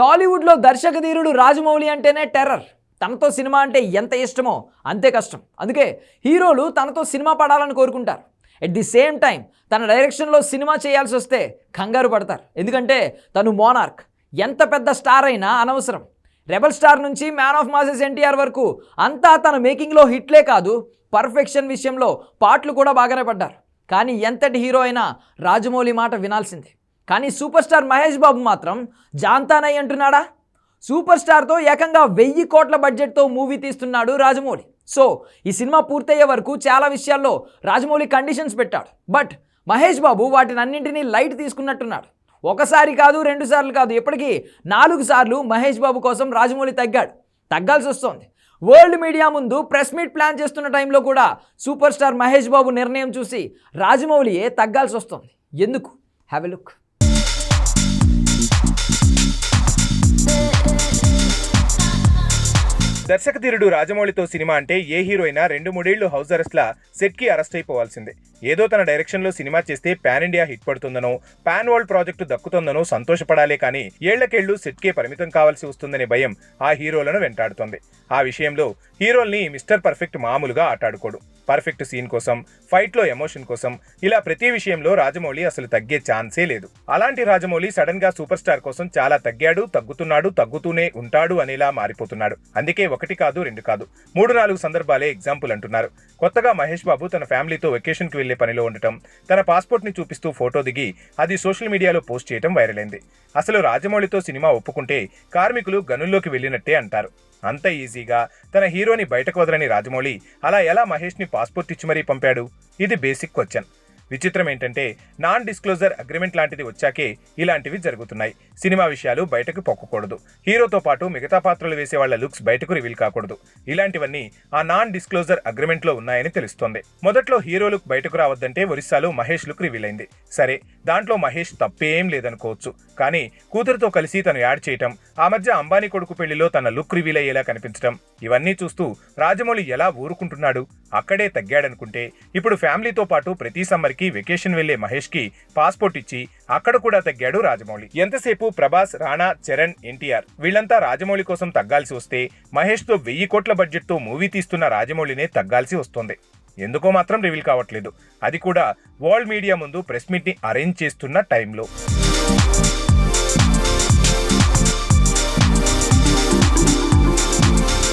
టాలీవుడ్లో దర్శకధీరుడు రాజమౌళి అంటేనే టెర్రర్. తనతో సినిమా అంటే ఎంత ఇష్టమో అంతే కష్టం. అందుకే హీరోలు తనతో సినిమా పడాలని కోరుకుంటారు. ఎట్ ది సేమ్ టైం తన డైరెక్షన్లో సినిమా చేయాల్సి వస్తే కంగారు పడతారు. ఎందుకంటే తను మోనార్క్. ఎంత పెద్ద స్టార్ అయినా అనవసరం. రెబల్ స్టార్ నుంచి మ్యాన్ ఆఫ్ మాసెస్ ఎన్టీఆర్ వరకు అంతా తన మేకింగ్లో హిట్లే కాదు పర్ఫెక్షన్ విషయంలో పాటలు కూడా బాగానే పడ్డారు. కానీ ఎంతటి హీరో అయినా రాజమౌళి మాట వినాల్సిందే. కానీ సూపర్ స్టార్ మహేష్ బాబు మాత్రం జాంతానై అంటున్నాడా? సూపర్ స్టార్తో ఏకంగా వెయ్యి కోట్ల బడ్జెట్తో మూవీ తీస్తున్నాడు రాజమౌళి. సో ఈ సినిమా పూర్తయ్యే వరకు చాలా విషయాల్లో రాజమౌళి కండిషన్స్ పెట్టాడు. బట్ మహేష్ బాబు వాటిని అన్నింటినీ లైట్ తీసుకున్నట్టున్నాడు. ఒకసారి కాదు రెండు సార్లు కాదు ఇప్పటికీ నాలుగు సార్లు మహేష్ బాబు కోసం రాజమౌళి తగ్గాడు. తగ్గాల్సి వస్తోంది. వరల్డ్ మీడియా ముందు ప్రెస్ మీట్ ప్లాన్ చేస్తున్న టైంలో కూడా సూపర్ స్టార్ మహేష్ బాబు నిర్ణయం చూసి రాజమౌళియే తగ్గాల్సి వస్తుంది. ఎందుకు? Have a look. దర్శకధీరుడు రాజమౌళితో సినిమా అంటే ఏ హీరో అయినా రెండు మూడేళ్ళు హౌస్ అరెస్ట్ లా సెట్కి అరెస్ట్ అయిపోవాల్సిందే. ఏదో తన డైరెక్షన్లో సినిమా చేస్తే పాన్ ఇండియా హిట్ పడుతుందనో పాన్ వరల్డ్ ప్రాజెక్టు దక్కుతుందనో సంతోషపడాలే కానీ ఏళ్ళకేళ్ళు సెట్ కే పరిమితం కావాల్సి వస్తుందనే భయం ఆ హీరోలను వెంటాడుతోంది. ఆ విషయంలో హీరోల్ని మిస్టర్ పర్ఫెక్ట్ మామూలుగా ఆటాడుకోడు. పర్ఫెక్ట్ సీన్ కోసం ఫైట్లో ఎమోషన్ కోసం ఇలా ప్రతి విషయంలో రాజమౌళి అసలు తగ్గే ఛాన్సే లేదు. అలాంటి రాజమౌళి సడన్గా సూపర్ స్టార్ కోసం చాలా తగ్గాడు తగ్గుతున్నాడు తగ్గుతూనే ఉంటాడు అనేలా మారిపోతున్నాడు. అందుకే ఒకటి కాదు రెండు కాదు మూడు నాలుగు సందర్భాలే ఎగ్జాంపుల్ అంటున్నారు. కొత్తగా మహేష్ బాబు తన ఫ్యామిలీతో వెకేషన్కి వెళ్ళే పనిలో ఉండటం తన పాస్పోర్ట్ని చూపిస్తూ ఫోటో దిగి అది సోషల్ మీడియాలో పోస్ట్ చేయడం వైరల్ అయింది. అసలు రాజమౌళితో సినిమా ఒప్పుకుంటే కార్మికులు గనుల్లోకి వెళ్ళినట్టే అంటారు. అంత ఈజీగా తన హీరోని బయటకు వదలని రాజమౌళి అలా ఎలా మహేష్ని పాస్పోర్ట్ ఇచ్చి మరీ పంపాడు? ఇది బేసిక్ క్వశ్చన్. విచిత్రం ఏంటంటే నాన్ డిస్క్లోజర్ అగ్రిమెంట్ లాంటిది వచ్చాకే ఇలాంటివి జరుగుతున్నాయి. సినిమా విషయాలు బయటకు పొక్కకూడదు హీరోతో పాటు మిగతా పాత్రలు వేసే వాళ్ళ లుక్స్ బయటకు రివీల్ కాకూడదు. ఇలాంటివన్నీ ఆ నాన్ డిస్క్లోజర్ అగ్రిమెంట్లో ఉన్నాయని తెలుస్తోంది. మొదట్లో హీరో లుక్ బయటకు రావద్దంటే ఒరిస్సాలో మహేష్ లుక్ రివీల్ అయింది. సరే దాంట్లో మహేష్ తప్పేం లేదనుకోవచ్చు. కానీ కూతురుతో కలిసి తను యాడ్ చేయటం ఆ మధ్య అంబానీ కొడుకు పెళ్ళిలో తన లుక్ రివీల్ అయ్యేలా కనిపించడం ఇవన్నీ చూస్తూ రాజమౌళి ఎలా ఊరుకుంటున్నాడు? అక్కడే తగ్గాడనుకుంటే ఇప్పుడు ఫ్యామిలీతో పాటు ప్రతి సమ్మర్కి వెకేషన్ వెళ్ళే మహేష్కి పాస్పోర్ట్ ఇచ్చి అక్కడ కూడా తగ్గాడు రాజమౌళి. ఎంతసేపు ప్రభాస్ రాణా చరణ్ ఎన్టీఆర్ వీళ్ళంతా రాజమౌళి కోసం తగ్గాల్సి వస్తే మహేష్తో వెయ్యి కోట్ల బడ్జెట్తో మూవీ తీస్తున్న రాజమౌళినే తగ్గాల్సి వస్తోంది. ఎందుకో మాత్రం రివీల్ కావట్లేదు. అది కూడా వరల్డ్ మీడియా ముందు ప్రెస్ మీట్ని అరేంజ్ చేస్తున్న టైంలో.